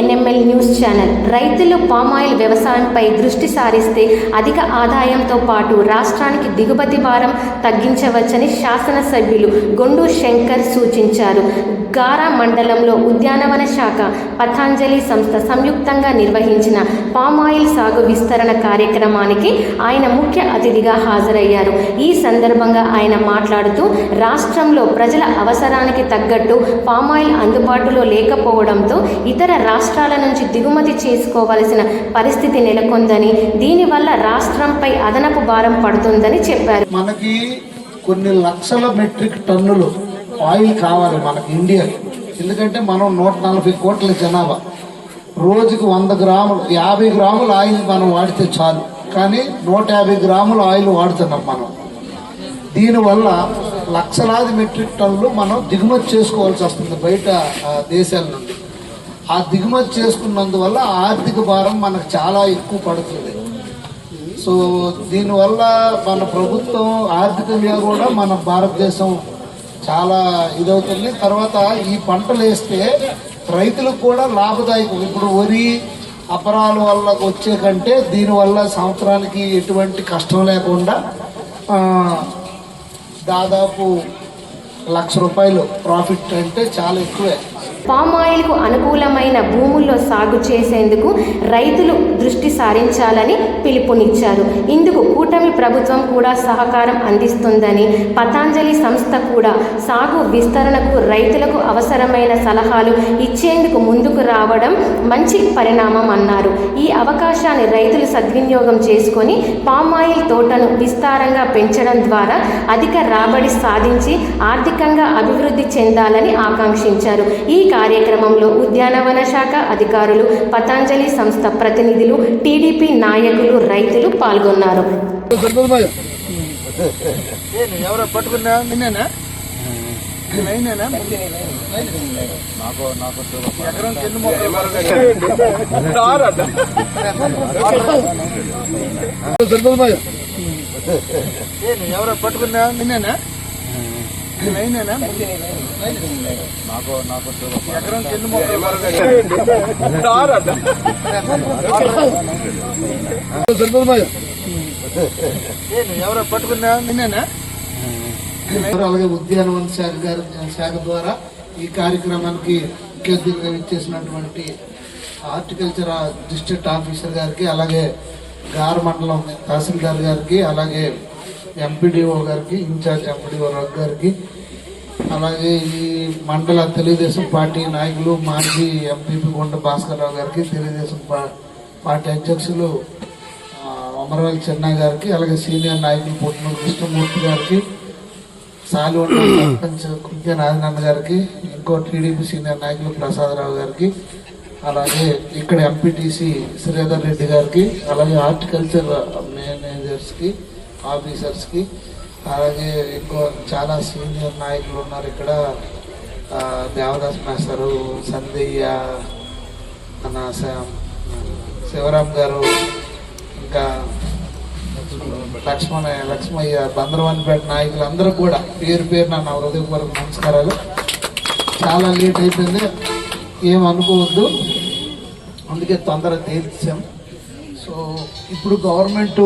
NML news channel. రైతులు palm oil వ్యవసాయంపై దృష్టి సారిస్తే అధిక ఆదాయంతో పాటు రాష్ట్రానికి దిగుమతి భారం తగ్గించవచ్చని శాసనసభ్యులు గొండు శంకర్ సూచించారు. గారా మండలంలో ఉద్యానవన శాఖ పతాంజలి సంస్థ సంయుక్తంగా నిర్వహించిన పామాయిల్ సాగు విస్తరణ కార్యక్రమానికి ఆయన ముఖ్య అతిథిగా హాజరయ్యారు. ఈ సందర్భంగా ఆయన మాట్లాడుతూ రాష్ట్రంలో ప్రజల అవసరానికి తగ్గట్టు పామాయిల్ అందుబాటులో లేకపోవడంతో ఇతర రాష్ట్ర రాష్ట్రాల నుంచి దిగుమతి చేసుకోవలసిన పరిస్థితి నెలకొందని దీనివల్ల రాష్ట్రంపై అదనపు భారం పడుతుందని చెప్పారు. మనకి కొన్ని లక్షల మెట్రిక్ టన్నులు ఆయిల్ కావాలి మనకి ఇండియా ఎందుకంటే మనం నూట నలభై కోట్ల జనాభా. రోజుకు వంద గ్రాములు యాభై గ్రాముల ఆయిల్ మనం వాడితే చాలు. కానీ నూట యాభై గ్రాముల ఆయిల్ వాడుతున్నాం మనం. దీనివల్ల లక్షలాది మెట్రిక్ టన్నులు మనం దిగుమతి చేసుకోవాల్సి వస్తుంది బయట దేశాల నుండి. ఆ దిగుమతి చేసుకున్నందువల్ల ఆర్థిక భారం మనకు చాలా ఎక్కువ పడుతుంది. సో దీనివల్ల మన ప్రభుత్వం ఆర్థికంగా కూడా మన భారతదేశం చాలా ఇదవుతుంది. తర్వాత ఈ పంటలు వేస్తే రైతులకు కూడా లాభదాయకం. ఇప్పుడు వరి అపరాల వల్ల వచ్చే కంటే దీనివల్ల సంవత్సరానికి ఎటువంటి కష్టం లేకుండా దాదాపు లక్ష రూపాయలు ప్రాఫిట్ అంటే చాలా ఎక్కువే. పామాయిల్కు అనుకూలమైన భూముల్లో సాగు చేసేందుకు రైతులు దృష్టి సారించాలని పిలుపునిచ్చారు. ఇందుకు కూటమి ప్రభుత్వం కూడా సహకారం అందిస్తుందని పతాంజలి సంస్థ కూడా సాగు విస్తరణకు రైతులకు అవసరమైన సలహాలు ఇచ్చేందుకు ముందుకు రావడం మంచి పరిణామం అన్నారు. ఈ అవకాశాన్ని రైతులు సద్వినియోగం చేసుకొని పామాయిల్ తోటను విస్తారంగా పెంచడం ద్వారా అధిక రాబడి సాధించి ఆర్థికంగా అభివృద్ధి చెందాలని ఆకాంక్షించారు. ఈ కార్యక్రమంలో ఉద్యానవన శాఖ అధికారులు పతాంజలి సంస్థ ప్రతినిధులు టీడీపీ నాయకులు రైతులు పాల్గొన్నారు. ఎవరో పట్టుకున్నా నిన్నేనా ఎవరో పట్టుకున్నా నిన్నేనా? ఎవరో పట్టుకున్నా నిన్నేనా? అలాగే ఉద్యానవన శాఖ గారి శాఖ ద్వారా ఈ కార్యక్రమానికి ముఖ్య అతిథిగా ఇచ్చేసినటువంటి హార్టికల్చర్ డిస్ట్రిక్ట్ ఆఫీసర్ గారికి అలాగే గార్ మండలం తహసీల్దార్ గారికి అలాగే ఎంపీడీఓ గారికి ఇన్ఛార్జ్ ఎంపీడీఓ రఘు గారికి అలాగే ఈ మండల తెలుగుదేశం పార్టీ నాయకులు మాజీ ఎంపీపీ కొండ భాస్కర్ రావు గారికి తెలుగుదేశం పార్టీ అధ్యక్షులు ఆ, చిన్న గారికి అలాగే సీనియర్ నాయకులు పుట్టినూరు కృష్ణమూర్తి గారికి సాలివంట సర్పంచ్ కుంకే నారాయణ గారికి ఇంకో టీడీపీ సీనియర్ నాయకులు ప్రసాదరావు గారికి అలాగే ఇక్కడ ఎంపీటీసీ శ్రీధర్ రెడ్డి గారికి అలాగే హార్టికల్చర్ మేనేజర్స్కి ఆఫీసర్స్కి. అలాగే ఇంకో చాలా సీనియర్ నాయకులు ఉన్నారు ఇక్కడ. దేవదాస్ మాస్టరు సందయ్య మన శ- శివరాం గారు ఇంకా లక్ష్మణ లక్ష్మయ్య బందరవానిపేట నాయకులు అందరూ కూడా పేరు పేరు నా హృదయపూర్వక నమస్కారాలు. చాలా లేట్ అయిపోయింది. ఏం అనుకోవద్దు. అందుకే తొందర తీర్చాం సో ఇప్పుడు గవర్నమెంట్